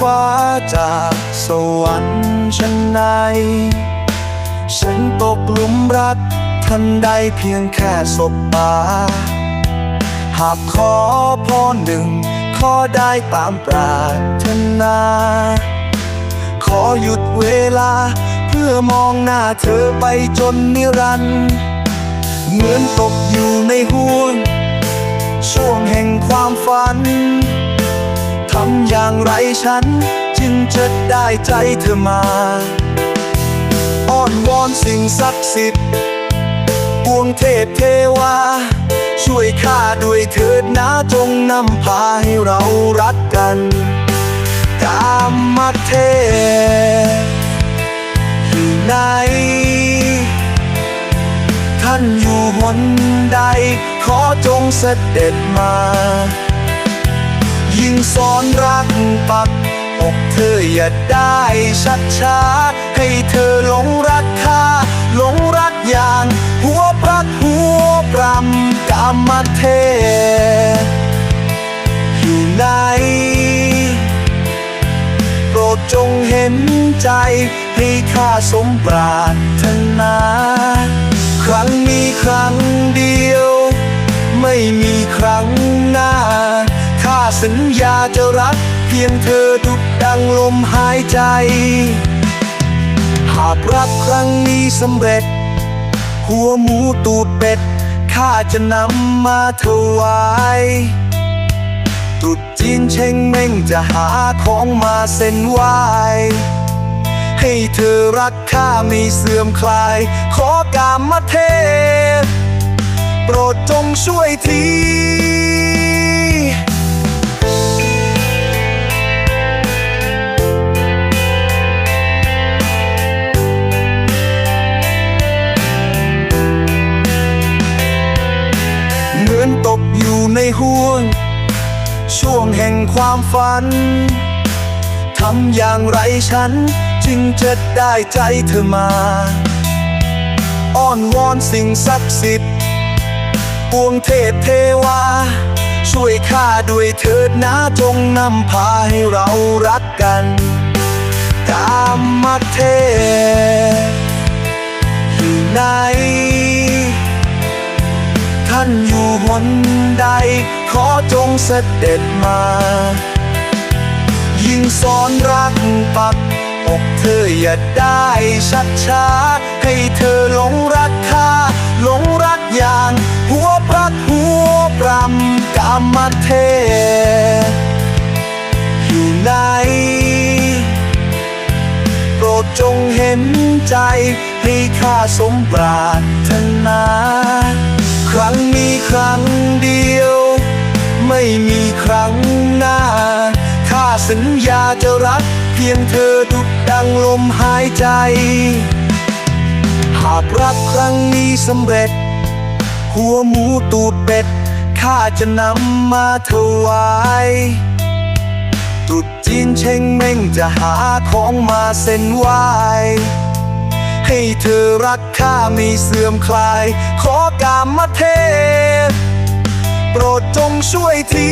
ฟ้าจากสวรรค์ฉันในฉันตกหลุมรักทันใดเพียงแค่สบตา หากขอพรหนึ่ง ขอได้ตามปรารถนา ขอหยุดเวลา เพื่อมองหน้าเธอไปจนนิรันดร์เหมือนตกอยู่ในห่วงช่วงแห่งความฝัน อย่างไรฉัน จึงจะได้ใจเธอมา อ้อนวอนสิ่งศักดิ์สิทธิ์ปวงเทพเทวา ช่วยข้าด้วยเถิดนะจงนำพาให้เรารักกันกามมาเทพอยู่ไหนท่านอยู่หนใด ขอจงเสด็จมา อกเธออย่าได้ชัดช้าให้เธอหลงรักข้าหลงรักอย่าง หัวพรักหัวปรำกามมเทอยู่ไหนโปรดจงเห็นใจให้ข้าสมปรารถนาครั้งนี้ครั้งเดียว ไม่มีครั้งหน้าข้าสัญญาจะรักเพียงเธอดุด ดังลมหายใจ หากรักครั้งนี้สำเร็จ หัวหมูตูดเป็ด ข้าจะนำมาถวายตรุดจีนเช่งเม่งจะหาของมาเส้นไหวให้เธอรักข้าไม่เสื่อมคลาย ขอกามมาเทพ โปรดจงช่วยที ในห่วง ช่วงแห่งความฝัน ทำอย่างไรฉัน จึงจะได้ใจเธอมา อ้อนวอนสิ่งศักดิ์สิทธิ์ปวงเทพเทวา ช่วยข้าด้วยเถิดนะจงนำพาให้เรารักกันกามมาเทพอยู่ไหนท่านอยู่ หนใด ขอจงเสด็จมา ยิ่งสอนรักปักอกเธออย่าได้ชัดช้า ให้เธอหลงรักข้าหลงรักอย่าง หัวพรักหัวปรำกามมเท อยู่ไหนโปรดจงเห็นใจ ให้ข้าสมปรารถนา พียงเธอดุดดังลมหายใจ หากรักครั้งนี้สำเร็จ หัวหมูตูดเป็ด ข้าจะนำมาถวายตรุดจีนเชงเม่งจะหาของมาเส้นไหวให้เธอรักข้าไม่เสื่อมคลาย ขอกามมาเทพ โปรดจงช่วยที